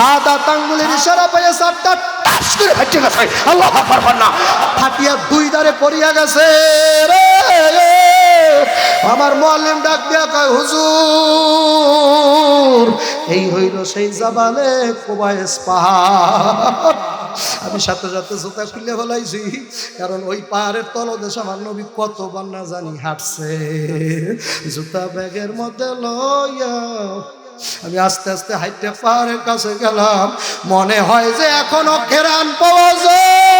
সাদা তাঙ্গুলের ইশারা পেয়ে সাতটা টাস করে ফাটে গেছে। আল্লাহ আকবার না। ফাটিয়া দুই দারে পড়িয়া গেছে রে আমার মোয়াল্লিম ডাক দিয়া কয়, হুজুর, এই হইল সেই জাবালে কোবায়েস পাহাড়। আমি সাথে সাথে জুতা খুলে ফেলাইছি কারণ ওই পাহাড়ের তলদেশ আমার নবী কতবার না জানি হাঁটছে। জুতা ব্যাগের মধ্যে লইয়া আমি আস্তে আস্তে হাইটে পাহাড়ের কাছে গেলাম। মনে হয় যে এখনও কেরান পাওয়া যায়।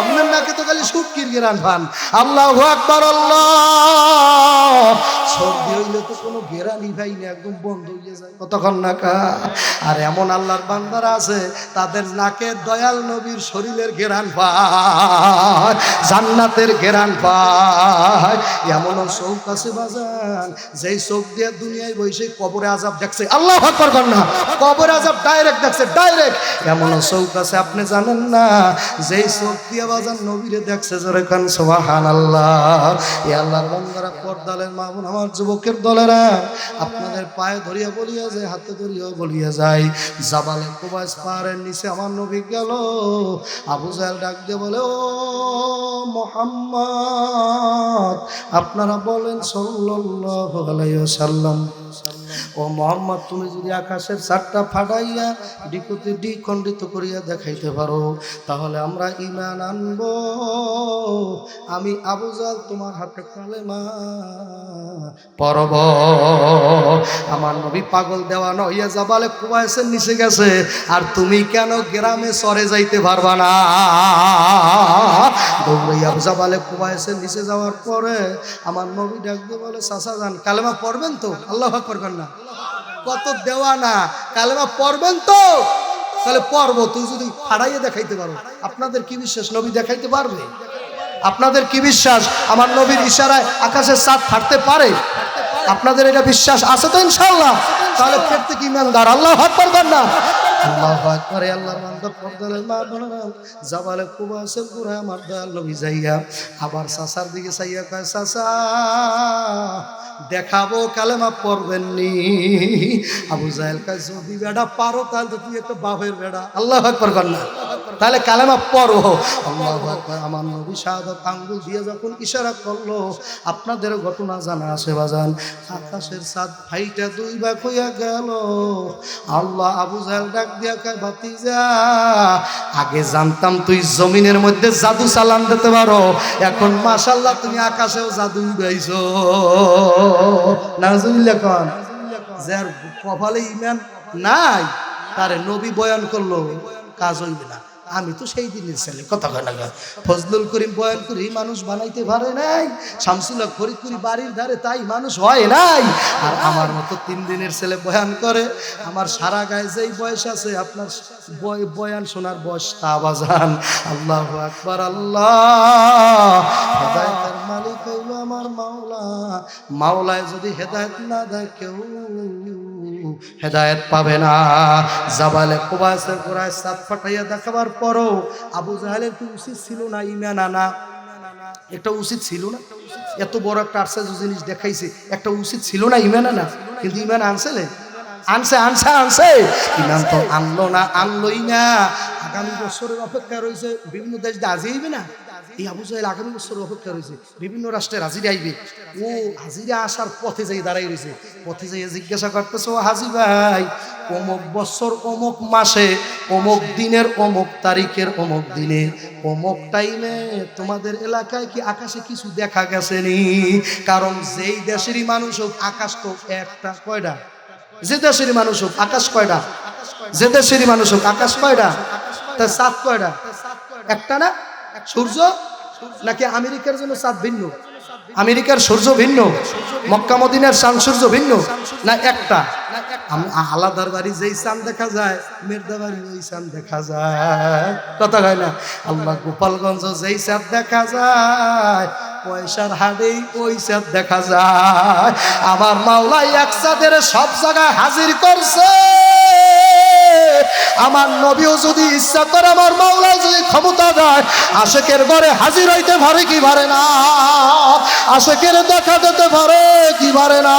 আপনার নাকি তো খালি সুটকির কেরান পান আল্লাহ আকবার, আল্লাহ। সর্দি হইলে তো কোনো গেরানি ভাই না, একদম বন্ধ হয়ে যায়। কতক্ষণ নাকা আর এমন আল্লাহর বান্দারা আছে, তাদের নাকে দয়াল নবীর শরীরের গেরান পায়, জান্নাতের গেরান পায়। এমনও চৌক আছে বাজান, যেই চোখ দিয়ে দুনিয়ায় বসে কবরে আজাব দেখছে, আল্লাহ আকবার কর না, কবরে আজাব ডাইরেক্ট দেখছে ডাইরেক্ট এমনও চৌক আছে, আপনি জানেন না, যেই চোখ দিয়ে বাজান নবীরে দেখছে, জোরে কান সোহান আল্লাহ এ আল্লাহর বান্দারা পর্দালের মামুন আমার যুবকের দলেরা, আপনাদের পায়ে ধরিয়া বলিয়া যায়, হাতে ধরিয়া বলিয়া যায়। জাবালে কুবাস পাহাড়ের নিচে আমার নবী গেল। আবু জাহেল ডাক দিয়ে বলে, ও মোহাম্মদ, আপনারা বলেন সাল্লাল্লাহু আলাইহি ওয়াসাল্লাম ও মোহাম্মদ, তুমি যদি আকাশের চারটা ফাটাইয়া ডিকুতে দ্বিখণ্ডিত করিয়া দেখাইতে পারো, তাহলে আমরা ইমান আনব। আমি আবু জাল তোমার হাতে কালেমা পরব আমার নবী পাগল দেওয়া নইয়া যাবালে কুবাইসের নিচে গেছে, আর তুমি কেন গ্রামে সরে যাইতে পারবা না? দৌড়াইয়া যাবালে নিচে যাওয়ার পরে আমার নবী ডাক দিয়ে বলে, চাচা যান, কালেমা পড়বেন তো? আল্লাহ করবেন না। কত দেওয়া না কালেমা পড়বেন তো? তাহলে পড়ব। তুই যদি ফাড়াইয়ে দেখাইতে পারো। আপনাদের কি বিশ্বাস? নবী দেখাইতে পারবে? আপনাদের কি বিশ্বাস? আমার নবীর ইশারায় আকাশের সাথ ফাটতে পারে? আপনাদের এটা বিশ্বাস আছে তো ইনশাল্লাহ তাহলে প্রত্যেক ইমানদার। আল্লাহ হাত পারবেন না। আবার সাসার দিকে চাইয়া কয়, সাসা দেখাবো কালেমা পড়বেন নি আবু জাহেল কয়, যদি বেড়া পারো তাহলে তুই একটা বাপের বেড়া আল্লাহ আকবার কর না। তাহলে কালেমা পড়ো। আল্লাহ আকবার। আমার নবী শাহাদত আঙ্গুল দিয়ে যখন ইশারা করল, আপনাদের ঘটনা জানা আছে বাজান। আকাশের সাত ভাইটা দুই ভাগ হইয়া গেল। আল্লাহ আবু জাহেল ডাক দিয়া কয় যা আগে জানতাম তুই জমিনের মধ্যে জাদু চালান দিতে পারো। এখন মাশাল্লাহ তুমি আকাশেও জাদু উড়াইছো যার ইমান নাই নবী বয়ান করল, কাজ আমি তো সেই দিনের ছেলে, কথা কয় না ফজলুল করিম বয়ান করি, মানুষ বানাইতে পারে নাই, শামসুল্লাহ ফরিদ করি, বাড়ির ধারে তাই মানুষ হয় নাই। আর আমার মতো তিন দিনের ছেলে বয়ান করে, আমার সারা গায়ে যেই বয়স আছে, আপনার বয়- বয়ান শোনার বয়স তা বাজান। আল্লাহ আকবার, আল্লাহ। মালিক আমার মাওলা। মাওলায় যদি হেদায়ত না দেয় কেউ হেদায়ত পাবে না। জাবালে কুবাসের গোড়ায় সাত ফাটাইয়া দেখাবার পরও আবু জাহেলের কি উচিত ছিল না, ইমান আনা? একটা উচিত ছিল না? এত বড় একটা আশ্চর্য জিনিস দেখাইছে। একটা উচিত ছিল না, ইমান আনা? কিন্তু ইমান আনছেলে আনছে আনছে আনছে? ইমান তো আনলো না, আনলোই না। আগামী বছরের অপেক্ষা রয়েছে, বিভিন্ন দেশ দিয়ে না? এই আবু জাহেল আগামী বছর অপেক্ষা রয়েছে। বিভিন্ন রাষ্ট্রের হাজিরা আইবে। ও হাজিরা আসার পথে যাই দাঁড়াই রয়েছে। পথে যাই জিজ্ঞাসা করতেছে, ও হাজি ভাই, অমুক বছর, অমুক মাসে, অমুক দিনের, অমুক তারিখের, অমুক দিনে, অমুক টাইমে তোমাদের এলাকায় কি আকাশে কিছু দেখা গেছে নি কারণ যেই দেশেরই মানুষ হোক, আকাশ তো একটা, কয়টা? যে দেশেরই মানুষ হোক, আকাশ কয়টা? যে দেশেরই মানুষ হোক, আকাশ কয়টা? তা সাত কয়টা? একটা না? সূর্য নাকি আমেরিকার জন্য চাঁদ ভিন্ন? আমেরিকার সূর্য ভিন্ন, মক্কা মদিনার চাঁদ সূর্য ভিন্ন, না একটা? আলাদার বাড়ি যেই চাঁদ দেখা যায় ওই চাঁদ দেখা যায়। কথা হয় না? আল্লাহ গোপালগঞ্জ যেই চাঁদ দেখা যায়, পয়সার হাড়েই ওই চাঁদ দেখা যায়। আমার মাওলা এক চাঁদের সব জায়গায় হাজির করছে। আমার নবীও যদি ইচ্ছা করে, আমার মাওলা যদি ক্ষমতা দেয়, আশেকের ঘরে হাজির হইতে পারে কি পারে না? আশেকের দেখা দিতে পারে কি পারে না?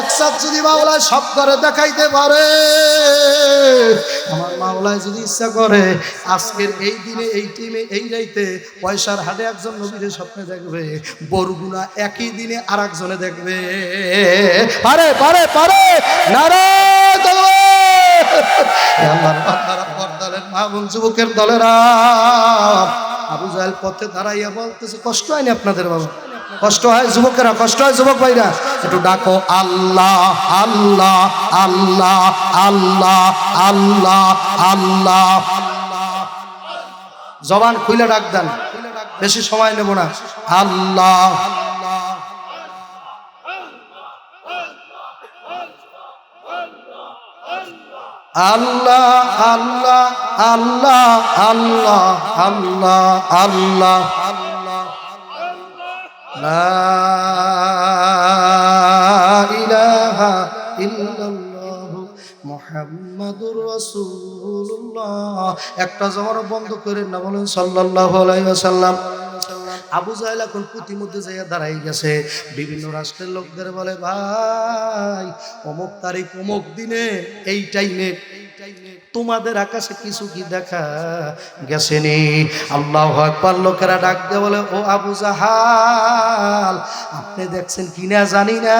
একসাথ যদি মাওলায় সব করে দেখাইতে পারে, আমার মাওলায় যদি ইচ্ছা করে, আজকের এই দিনে, এই টিমে, এই রাইতে পয়সার হাটে একজন নবীরে স্বপ্নে দেখবে, বরগুনা একই দিনে আর একজনে দেখবে। পারে পারে পারে! নারায় আপনাদের কষ্ট হয় কষ্ট হয় ডাকো, আল্লাহ জবান খুলে ডাক দেন, বেশি সময় নেব না। আল্লাহ আল্লাহ আল্লাহ আল্লাহ আল্লাহ আল্লাহ আল্লাহ। মোহাম্মদুর রসুল্লাহ একটা জমানো বন্ধ করেন না বলেন সাল্লাহ আলাইসাল্লাম আবু জাহেল এখন প্রতিমধ্যে যাইয়া দাঁড়াই গেছে। বিভিন্ন রাষ্ট্রের লোকদের বলে, ভাই, অমুক তারিখ, অমুক দিনে, এই টাইমে তোমাদের আকাশে কিছু কি দেখা গেছেনি? আল্লাহ আকবার লোকেরা ডাক বলে, ও আবু জাহাল, আপনি দেখছেন কিনা জানি না।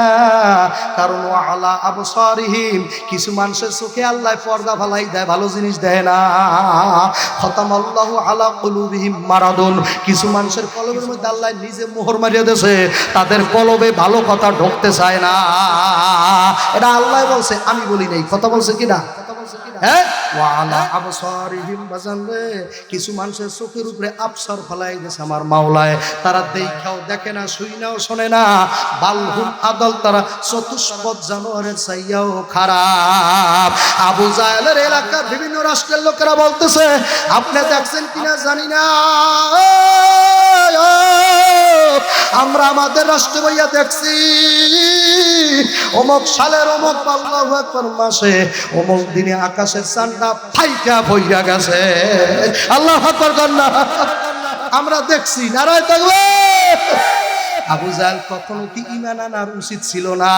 কারণ ও আলা আবু সরিহিম কিছু মানুষের চোখে আল্লাহ পর্দা ফালাই দেয়, ভালো জিনিস দেয় না। খতাম আল্লাহ আলা কলুবিহিম মারাদুন, কিছু মানুষের কলবের মধ্যে আল্লাহ নিজে মোহর মারিয়ে দিয়েছে, তাদের কলবে ভালো কথা ঢুকতে চায় না। এটা আল্লাহ বলছে, আমি বলি নাই, কথা বলছে কিনা? হ্যাঁ? কিছু মানুষের চোখের উপরে ফলাই গেছে আমার মাওলায়। তারা দেখাও দেখে না শুই নাও শোনে না। বালহুম আদল তারা চতুষ্পদ জানোয়ারের চাইয়াও খারাপ। আবু জাহেলের এলাকার বিভিন্ন রাষ্ট্রের লোকেরা বলতেছে, আপনি দেখছেন কিনা জানি না। আমরা আমাদের রাষ্ট্র ভাইয়া দেখছি। অমুক সালের অমুক, আল্লাহু মাসে অমুক দিনে আকাশের চানটা ফাইকা ভইয়া গেছে। আল্লাহ আমরা দেখছি, নারায় থাকবে আবু জাহেল কখনো কি ইমান আনার উচিত ছিল না?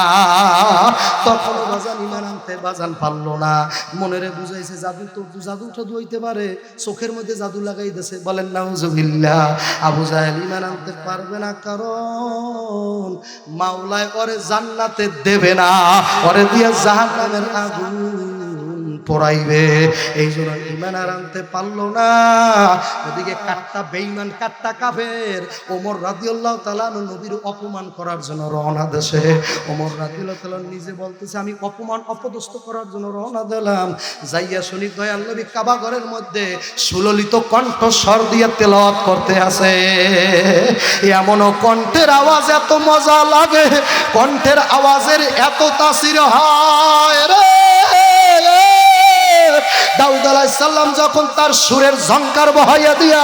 তখনও বাজান ইমান আনতে বাজান পারল না। মনেরে বুঝাইছে, জাদু তো জাদু টাদু হইতে পারে। চোখের মধ্যে জাদু লাগাই দিছে বলেন না হুজুবিল্লা আবু জাহেল ইমান আনতে পারবে না, কারণ মাওলায় ওরে জান্নাতে দেবে না। ওরে দিয়ে জাহান্নামের আগুন পড়াইবে। এই জন্য ইমান আর আনতে পারল না। ওদিকে কাটটা বেইমান কাটটা কাফের। ওমর রাদিউল্লাহ তাআলা নবীর অপমান করার জন্য রওনা দেশে। ওমর রাদিউল্লাহ তাআলা নিজে বলতেছে, আমি অপমান অপদস্থ করার জন্য রওনা দিলাম। যাইয়া শুনি দয়াল নবী কাবা ঘরের মধ্যে সুললিত কণ্ঠ স্বর দিয়ে তেলাওয়াত করতে আছে এমনও কণ্ঠের আওয়াজ এত মজা লাগে। কণ্ঠের আওয়াজের এত তাসির হয় রে। দাউদ আলাইসাল্লাম যখন তার সুরের ঝঙ্কার বহাইয়া দিয়া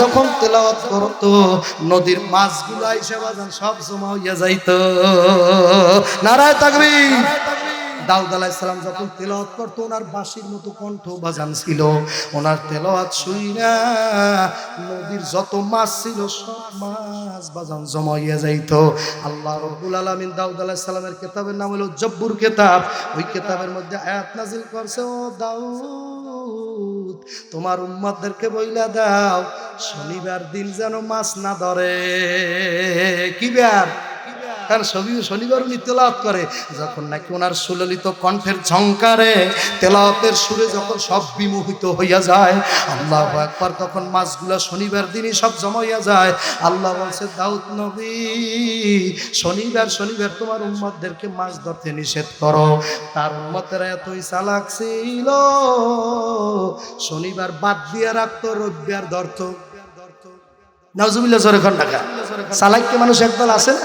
যখন তেলাওয়াত করত, নদীর মাছগুলো আইসা বাজান সব জমা হইয়া যাইত। নারায় তাকবি দাউদ আলাইসালাম যখন তেলাওয়াত করতো, ওনার বাঁশির মতো কণ্ঠ বাজান ছিল। ওনার তেলাওয়াত শুই না নদীর যত মাছ ছিল, সব মাছ বাজান জমাইয়া যাইত। আল্লাহ রব্বুল আলামিন দাউদ আলাইসালামের কেতাবের নাম হলো জব্বুর কেতাব। ওই কেতাবের মধ্যে আয়াত নাজিল করছে, ও দাউদ, তোমার উম্মতদেরকে বইলা দাও, শনিবার দিন যেন মাছ না ধরে। কি ব্যার কারণ ছবি শনিবার উনি তেলাওয়াত করে, যখন নাকি ওনার সুললিত কণ্ঠের ঝঙ্কারে তেলাওয়াতের সুরে যখন সব বিমোহিত হইয়া যায়, আল্লাহ একবার তখন মাছগুলা শনিবার দিনই সব জমা হইয়া যায়। আল্লাহ বলছে, দাউদ নবী, শনিবার শনিবার তোমার উম্মতদেরকে মাছ ধরতে নিষেধ করো। তার উম্মতেরা এতই চালাক ছিল। শনিবার বাদ দিয়ে রাখতো, রবিবার ধরতো। নাজুবিল্লা জোরে খন টাকা চালাক্য মানুষ একদল আছে না?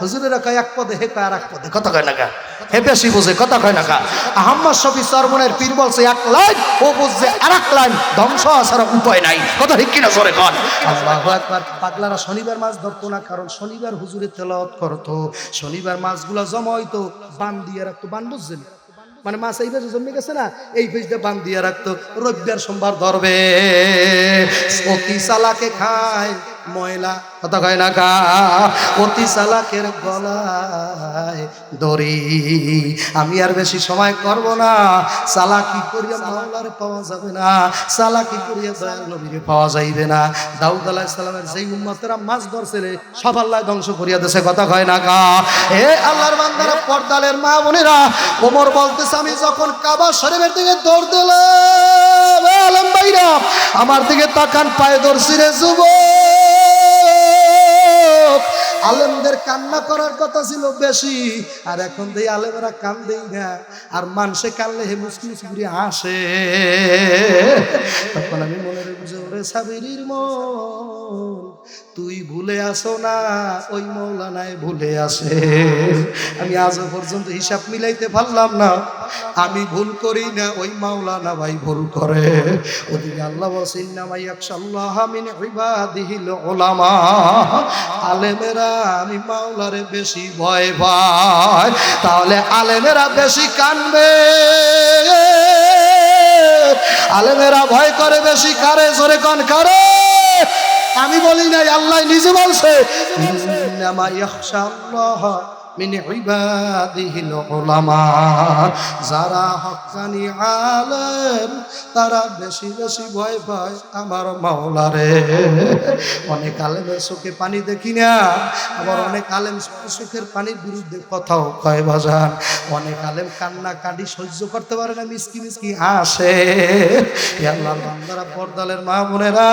হুজুরেরা কয়, এক পদে হে কয় আর এক পদে? কথা কয় নাকা হে বেশি বোঝে, কথা কয় নাকা আহম্মদ শফি সরমনের পীর বলছে, এক লাইন, ও বুঝছে আর এক লাইন, ধ্বংস আসার উপায় নাই। কথা ঠিক কিনা জোরে কন? পাগলারা শনিবার মাছ ধরতো না, কারণ শনিবার হুজুরে তেলাওয়াত করতো। শনিবার মাছগুলো জমা হইতো বান দিয়ে রাখতো। বান বুঝছেন? মানে মাছ এই পেজে জন্মে গেছে না, এই পেজটা বান দিয়ে রাখতো। রবিবার সোমবার ধরবে। অতি চালাকে খায় ময়লা। কথা কয় না কা? অতি চালাকের গলায় দড়ি। আমি আর বেশি সময় করব না। চালাকি করিয়া মাওলারে পাওয়া যাবে না। চালাকি করিয়া দয়াল নবীরে পাওয়া যাইবে না। দাউদ আলাইহিস সালামের যেই উম্মতেরা মাছ ধরছে রে সব আল্লাহ ধ্বংস করিয়া দেশে কথা কয় না গা এ আল্লাহর বান্দারা পর্দালের মা বোনেরা, ওমর বলতেছে, আমি যখন কাবা শরীফের দিকে দৌড় দিলাম আমার দিকে তাকান, পায়ে ধরছি রে যুবক। আলেমদের কান্না করার কথা ছিল বেশি। আর এখন দেই আলেমরা কান দেই না। আর মানুষে কানলে হে ঘুরে আসে। তখন আমি মনে রে বুঝে ওরে সাবিরির মন। তুই ভুলে আসো না, ওই মৌলানায় ভুলে আসে। আমি আজও পর্যন্ত হিসাব মিলাইতে পারলাম না। আমি ভুল করি না, ওই মাওলানা ভাই ভুল করে। ওদিকে আল্লাহ বলছেন নামাই একশাল্লাহ মিন ইবাদিহিল ওলামা আলেমেরা, আমি মাওলারে বেশি ভয় পাই। তাহলে আলেমেরা বেশি কানবে। আলেমেরা ভয় করে বেশি কারে জোরে কন কারে? আমি বলি নাই আল্লাহ নিজে বলছে মিন ইবাদিহিল উলামা, যারা হক্কানি আলেম, তারা বেশি বেশি ভয় পায় আমার মাওলারে। অনেক আলেমের চোখে পানি দেখি না, আবার অনেক আলেম চোখের পানির বিরুদ্ধে কথাও কয় বাজান। অনেক আলেম কান্না কাটি সহ্য করতে পারে না, মিসকি মিসকি আসে আল্লাহর বান্দারা পর্দালের মা বোনেরা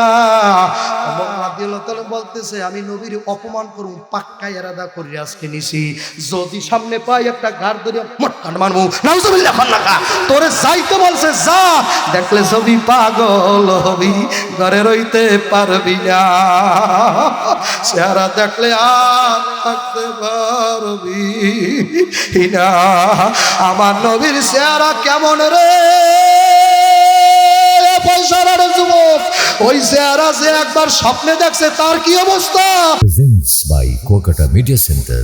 বলতেছে, আমি নবীর অপমান করুম পাক্কা এরাদা করি, আজকে নিছি। যদি সামনে পাই একটা গার ধরে মটকান মারমু নাউজুবিল্লাহ, খান্নাকা। তোরে যাইতে বলছে, যা। দেখলে ছবি পাগল হবি, ঘরে রইতে পারবি না। চেহারা দেখলে আর থাকতে পারবি না। আমার নবীর চেহারা কেমন রে? ওই যে একবার স্বপ্নে দেখছে, তার কি অবস্থা? Media centre